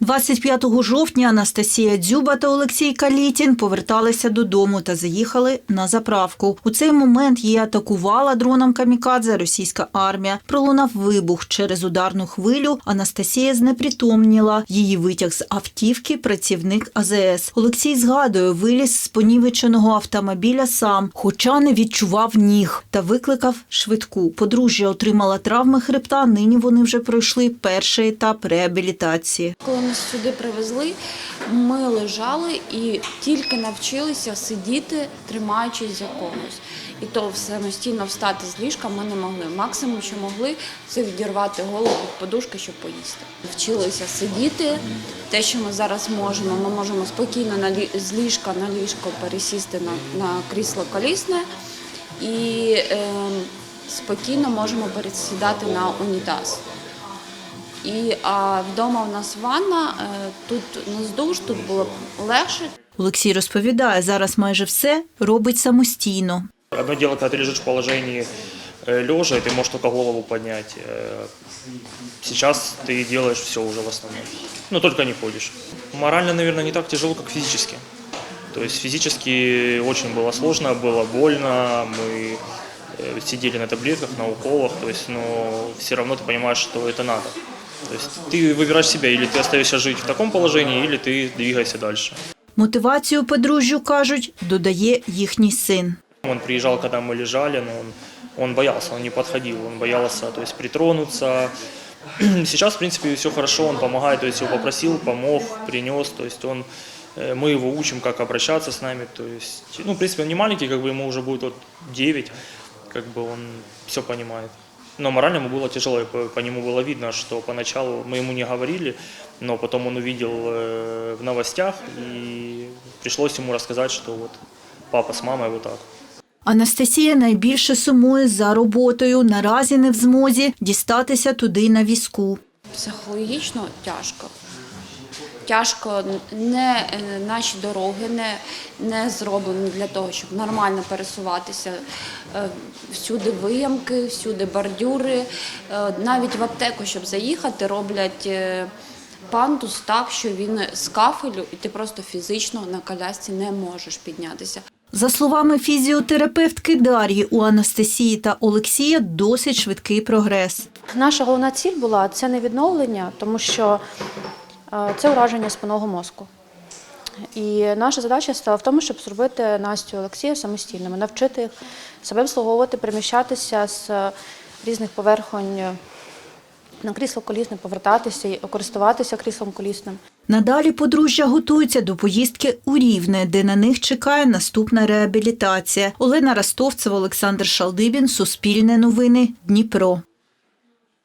25 жовтня Анастасія Дзюба та Олексій Калітін поверталися додому та заїхали на заправку. У цей момент її атакувала дроном камікадзе російська армія. Пролунав вибух через ударну хвилю. Анастасія знепритомніла. Її витяг з автівки працівник АЗС. Олексій згадує, виліз з понівеченого автомобіля сам, хоча не відчував ніг та викликав швидку. Подружжя отримала травми хребта. Нині вони вже пройшли перший етап реабілітації. Нас сюди привезли, ми лежали і тільки навчилися сидіти, тримаючись за когось. І то самостійно встати з ліжка ми не могли. Максимум, що могли, це відірвати голову від подушки, щоб поїсти. Вчилися сидіти. Те, що ми зараз можемо, ми можемо спокійно на лі- з ліжка на ліжко пересісти на, на крісло колісне і е, спокійно можемо пересідати на унітаз. І а вдома у нас ванна, е, тут у нас душ, тут було легше. Олексій розповідає, зараз майже все робить самостійно. Одно дело, когда ты лежишь в положении э, лежа, и ты можешь только голову поднять. Э, Сейчас ты делаешь все уже в основном. Ну, только не ходишь. Морально, наверное, не так тяжело, как физически. То есть физически очень было сложно, было больно, мы э, сидели на таблетках, на уколах, то есть, но все равно ты понимаешь, что это надо. То есть ты выбираешь себя, или ты остаешься жить в таком положении, или ты двигаешься дальше. Мотивацію подружжю, кажуть, додає їхній син. Он приезжал, когда мы лежали, но он, он боялся, он не подходил, он боялся, то есть притронуться. Сейчас, в принципе, все хорошо, он помогает, то есть его попросил, помог, принес, то есть он, э, мы его учим, как обращаться с нами, то есть, ну, в принципе, он не маленький, как бы ему уже будет вот 9, как бы он все понимает. Но морально ему было тяжело, и по, по нему было видно, что поначалу мы ему не говорили, но потом он увидел э, в новостях, и пришлось ему рассказать, что вот папа с мамой вот так. Анастасія найбільше сумує за роботою. Наразі не в змозі дістатися туди на візку. Психологічно тяжко. Тяжко не е, наші дороги не, не зроблені для того, щоб нормально пересуватися. Е, Всюди виямки, всюди бордюри. Е, Навіть в аптеку, щоб заїхати, роблять пандус так, що він з кафелю, і ти просто фізично на колясці не можеш піднятися. За словами фізіотерапевтки Дар'ї, у Анастасії та Олексія досить швидкий прогрес. Наша головна ціль була це не відновлення, тому що це ураження спинного мозку. І наша задача стала в тому, щоб зробити Настю і Олексія самостійними, навчити їх себе обслуговувати, переміщатися з е, різних поверхонь е, на крісло колісне, повертатися і користуватися кріслом колісним. Надалі подружжя готується до поїздки у Рівне, де на них чекає наступна реабілітація. Олена Ростовцева, Олександр Шалдибін, Суспільне новини, Дніпро.